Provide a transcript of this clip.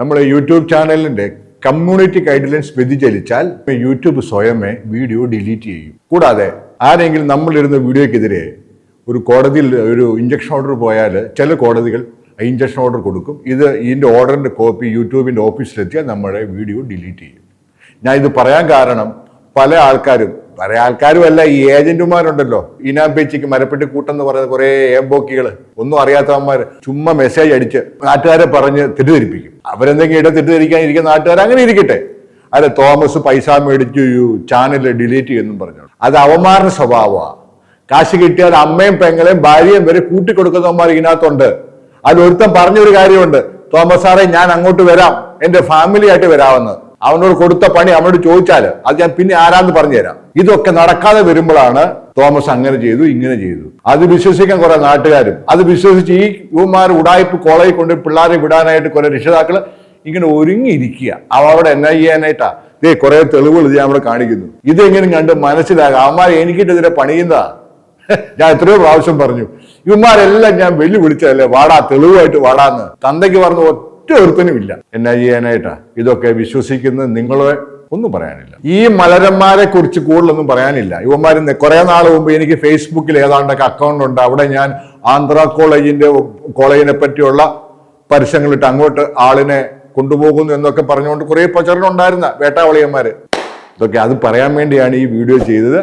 നമ്മുടെ യൂട്യൂബ് ചാനലിന്റെ community guidelines വ്യതിചലിച്ചാൽ യൂട്യൂബ് സ്വയമേ വീഡിയോ ഡിലീറ്റ് ചെയ്യും. കൂടാതെ ആരെങ്കിലും നമ്മളിരുന്ന വീഡിയോക്കെതിരെ ഒരു കോടതിയിൽ ഒരു ഇഞ്ചക്ഷൻ ഓർഡർ പോയാൽ ചില കോടതികൾ ഇഞ്ചക്ഷൻ ഓർഡർ കൊടുക്കും. ഇത് ഇതിന്റെ ഓർഡറിന്റെ കോപ്പി യൂട്യൂബിന്റെ ഓഫീസിലെത്തിയാൽ നമ്മുടെ വീഡിയോ ഡിലീറ്റ് ചെയ്യും. ഞാൻ ഇത് പറയാൻ കാരണം പല ആൾക്കാരും പല ആൾക്കാരുമല്ല ഈ ഏജന്റുമാരുണ്ടല്ലോ. ഇനാം പേച്ചിക്ക് മരപ്പെട്ടി കൂട്ടെന്ന് പറയുന്ന കുറേ ഏമ്പോക്കികൾ ഒന്നും അറിയാത്തവന്മാർ ചുമ്മാ മെസ്സേജ് അടിച്ച് നാട്ടുകാരെ പറഞ്ഞ് തെറ്റിദ്ധരിപ്പിക്കും. അവരെന്തെങ്കിലും ഇട തെറ്റിദ്ധരിക്കാൻ ഇരിക്കുന്ന നാട്ടുകാർ അങ്ങനെ ഇരിക്കട്ടെ. അല്ല തോമസ് പൈസ മേടിച്ചു ചാനൽ ഡിലീറ്റ് ചെയ്യുമെന്നും പറഞ്ഞു അത് അവമാന സ്വഭാവമാണ് കാശ് കിട്ടിയാൽ അമ്മയും പെങ്ങളെയും ഭാര്യയും വരെ കൂട്ടിക്കൊടുക്കുന്നവന്മാർ ഇതിനകത്തുണ്ട്. അതിൽ ഒരുത്തൻ പറഞ്ഞൊരു കാര്യമുണ്ട്. തോമസ് സാറേ ഞാൻ അങ്ങോട്ട് വരാം. എന്റെ ഫാമിലി ആയിട്ട് വരാമെന്ന്. അവനോട് കൊടുത്ത പണി അവനോട് ചോദിച്ചാൽ അത് ഞാൻ പിന്നെ ആരാന്ന് പറഞ്ഞുതരാം. ഇതൊക്കെ നടക്കാതെ വരുമ്പോഴാണ് തോമസ് അങ്ങനെ ചെയ്തു ഇങ്ങനെ ചെയ്തു. അത് വിശ്വസിക്കാൻ കുറെ നാട്ടുകാരും അത് വിശ്വസിച്ച് ഈ യുവമാർ ഉടായ്പ് കോളേജിൽ കൊണ്ട് പിള്ളേരെ വിടാനായിട്ട് കുറെ രക്ഷിതാക്കൾ ഇങ്ങനെ ഒരുങ്ങിയിരിക്കുക. അവ അവിടെ എന്നാ ചെയ്യാനായിട്ടാ ദേ കുറെ തെളിവുകൾ ഇത് ഞാൻ അവിടെ കാണിക്കുന്നു. ഇതെങ്ങനെ കണ്ട് മനസ്സിലാകാം. അവന്മാർ എനിക്കിട്ടെതിരെ പണിയുന്നതാ. ഞാൻ എത്രയോ പ്രാവശ്യം പറഞ്ഞു ഇവന്മാരെല്ലാം ഞാൻ വെല്ലുവിളിച്ചതല്ലേ? വാടാ തെളിവായിട്ട് വാടാന്ന്. തന്തയ്ക്ക് പറഞ്ഞ ഒറ്റ ഒരുത്തനും ഇല്ല എന്നാ ചെയ്യാനായിട്ടാ ഇതൊക്കെ വിശ്വസിക്കുന്ന നിങ്ങളെ ഒന്നും പറയാനില്ല. ഈ മലരന്മാരെ കുറിച്ച് കൂടുതലൊന്നും പറയാനില്ല. ഇവന്മാർ കുറെ നാൾ മുമ്പ് എനിക്ക് ഫേസ്ബുക്കിൽ ഏതാണ്ടൊക്കെ അക്കൗണ്ട് ഉണ്ട്. അവിടെ ഞാൻ ആന്ധ്ര കോളേജിന്റെ കോളേജിനെ പറ്റിയുള്ള പരസ്യങ്ങളിട്ട് അങ്ങോട്ട് ആളിനെ കൊണ്ടുപോകുന്നു എന്നൊക്കെ പറഞ്ഞുകൊണ്ട് കുറെ പ്രചരണം ഉണ്ടായിരുന്ന വേട്ടാവളിയന്മാര്. ഇതൊക്കെ അത് പറയാൻ വേണ്ടിയാണ് ഈ വീഡിയോ ചെയ്തത്.